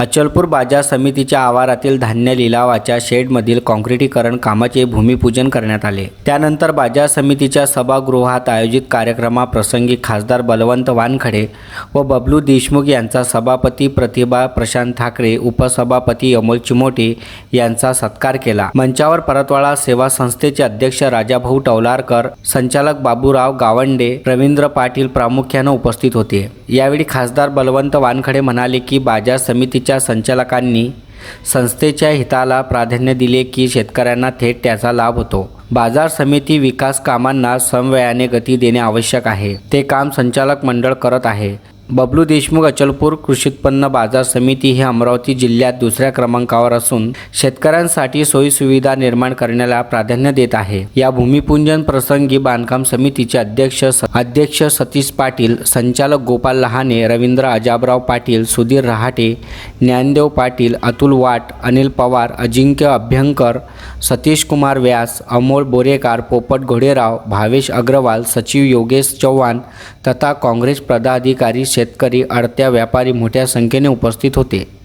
अचलपूर बाजार समितीच्या आवारातील धान्य लिलावाच्या शेडमधील काँक्रिटीकरण कामाचे भूमिपूजन करण्यात आले. त्यानंतर बाजार समितीच्या सभागृहात आयोजित कार्यक्रमाप्रसंगी खासदार बलवंत वानखडे व बबलू देशमुख यांचा सभापती प्रतिभा प्रशांत ठाकरे उपसभापती अमोल चिमोटे यांचा सत्कार केला. मंचावर परतवाडा सेवा संस्थेचे अध्यक्ष राजाभाऊ टवलारकर संचालक बाबूराव गावंडे रवींद्र पाटील प्रामुख्यानं उपस्थित होते. यावेळी खासदार बलवंत वानखडे म्हणाले की बाजार समितीच्या संचालकांनी संस्थेच्या हिताला प्राधान्य दिले की शेतकऱ्यांना थेट त्याचा लाभ होतो. बाजार समिती विकास कामांना समवयाने गती देणे आवश्यक आहे. ते काम संचालक मंडळ करत आहे. बबलू देशमुख अचलपूर कृषी उत्पन्न बाजार समिती ही अमरावती जिल्ह्यात दुसऱ्या क्रमांकावर असून शेतकऱ्यांसाठी सोयीसुविधा निर्माण करण्याला प्राधान्य देत आहे. या भूमिपूजन प्रसंगी बांधकाम समितीचे अध्यक्ष अध्यक्ष सतीश पाटील संचालक गोपाल लहाने रवींद्र अजाबराव पाटील सुधीर रहाटे ज्ञानदेव पाटील अतुल वाट अनिल पवार अजिंक्य अभ्यंकर सतीश कुमार व्यास अमोल बोरेकार पोपट घोडेराव भावेश अग्रवाल सचिव योगेश चव्हाण तथा काँग्रेस पदाधिकारी शेतकरी अडत्या व्यापारी मोठ्या संख्येने उपस्थित होते.